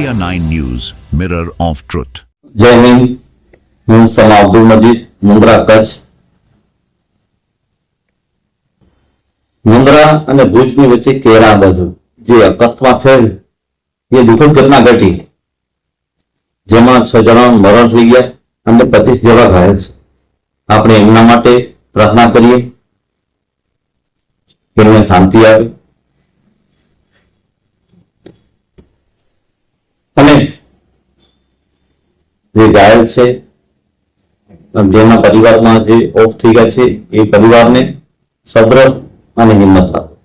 India 9 News, Mirror of Truth. જય હિન્દ. હું સમા અબ્દુલ મજીદ મુંદ્રા કચ્છ. મુંદ્રા અને ભુજની વચ્ચે કેરા બાજુ જે અકસ્માત થયેલ એ દુઃખદ ઘટના ઘટી. જેમાં છ જણાનું મરણ થઈ ગયા અને પચીસ જેવા ઘાયલ છે. આપણે એમના માટે પ્રાર્થના કરીએ. એમને શાંતિ આવે અને જે ઘાયલ છે જેમના પરિવારમાં જે ઓફ થઈ ગયા છે, એ પરિવારને સબ્ર અને હિંમત આપો.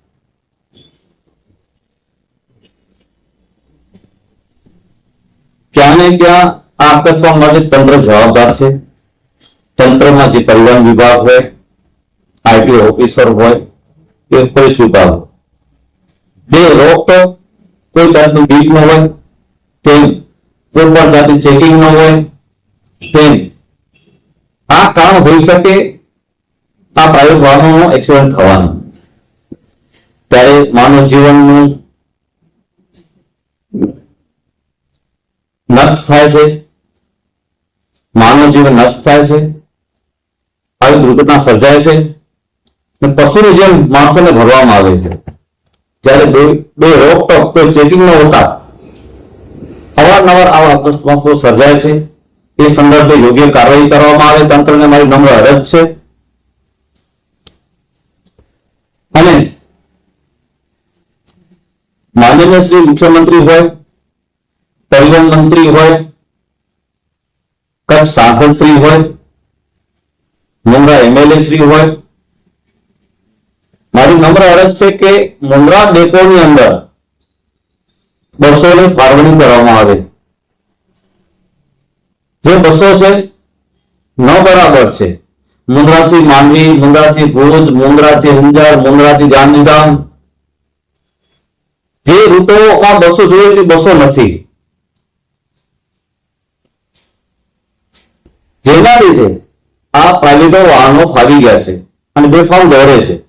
ક્યાં ને ક્યાં આ અકસ્માત માટે તંત્ર જવાબદાર છે. તંત્રમાં જે પરિવહન વિભાગ હોય આઈટી ઓફિસર હોય કે પોલીસ વિભાગ બે રોક કોઈ જાતનું બીક ન હોય, તેમ કોઈ પણ ચેકિંગ ન હોય તેમ આ કારણ હોઈ શકે આ પ્રાયોગિક વાહનોનો એક્સિડન્ટ થવાનો. ત્યારે માનવ જીવનનું નષ્ટ થાય છે, માનવ જીવન નષ્ટ થાય છે આવી દુર્ઘટના સર્જાય છે પશુની જેમ માણસોને ભરવામાં આવે છે. જ્યારે બે બે રોકટોક કોઈ ચેકિંગ ન હોતા અવારનવાર આવા અકસ્માતો સર્જાય છે? એ સંદર્ભે યોગ્ય કાર્યવાહી કરવામાં આવે? તંત્રને મારી નમ્ર અરજ છે. અને માનનીય શ્રી મુખ્યમંત્રી હોય, પરિવહન મંત્રી હોય, કચ્છ સાંસદ શ્રી હોય, મુંદ્રા એમએલએ શ્રી હોય, મારી નમ્ર અરજ છે કે મુંદ્રા ડેપોની અંદર બસોની ફાળવણી કરવામાં આવે. જે બસો છે, ન બરાબર છે. મુંદ્રાથી માંડવી, મુંદ્રાથી ભુજ, મુંદ્રાથી ઊંઝા મુંદ્રાથી ગાંધીધામ. જે રૂટોમાં બસો જોઈએ બસો નથી. જેના લીધે આ પ્રાઇવેટો વાહનો ફાવી ગયા છે અને બેફામ દોડે છે.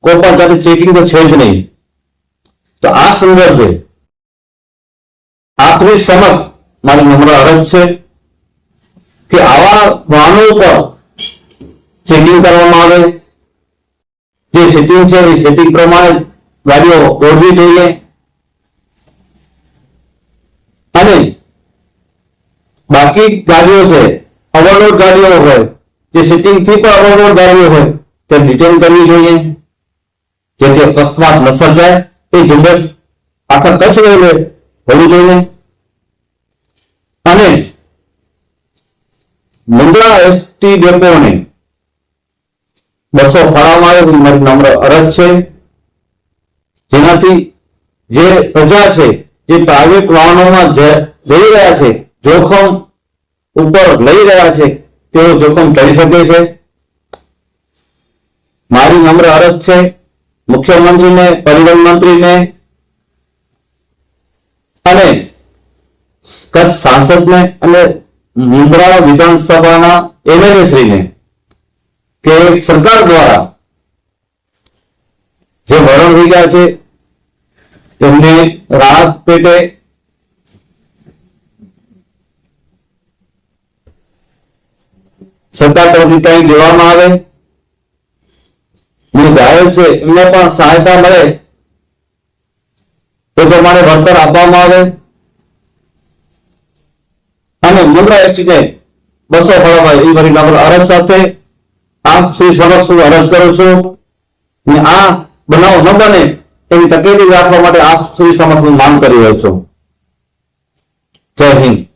કોઈ પણ જાતે ચેકિંગ તો છે જ નહીં. તો આ સંદર્ભે આપની સમક્ષ મારી નમ્ર અરજ છે. કે આવા વાહનો ઉપર ચેકિંગ કરવામાં આવે. જે સેટિંગ છે એ સેટિંગ પ્રમાણે ગાડીઓ દોડવી જોઈએ. અને બાકી ગાડીઓ છે ઓવરલોડ ગાડીઓ હોય, જે સેટિંગથી પણ ઓવરલોડ ગાડીઓ હોય, તે ડિટેન કરવી જોઈએ. જેથી અકસ્માત ન સર્જાય એ ઝુંબેશ આખા કચ્છ રેલવે હોવી જોઈએ. અને મુંદ્રા એસટી ડેપોને બસો ફાળવવામાં આવે મારી નમ્ર અરજ છે. જેનાથી જે પ્રજા છે, જે પ્રાઇવેટ વાહનોમાં જઈ રહ્યા છે, જોખમ ઉપર લઈ રહ્યા છે, તેઓ જોખમ કરી શકે છે. મારી નમ્ર અરજ છે, મુખ્યમંત્રીને, પરિવહન મંત્રીને અને કચ્છ સાંસદને અને મુંદ્રા વિધાનસભાના એમએલએ શ્રીને કે સરકાર દ્વારા જે મરણ ગયા છે, એમને રાહત પેટે સરકાર તરફથી કંઈ દેવામાં આવે જે ઘાયલ છે, એમને પણ સહાયતા મળે, એ પ્રમાણે વળતર આપવામાં આવે. અને મુંદ્રા એસટીને બસો ફળવાય એ મારી નમ્ર અરજ સાથે આપ શ્રી સમક્ષ હું અરજ કરું છું ને આ બનાવ ન બને એવી તકેદી રાખવા માટે આપ શ્રી સમક્ષ હું માંગ કરી રહ્યો છું. જય હિન્દ.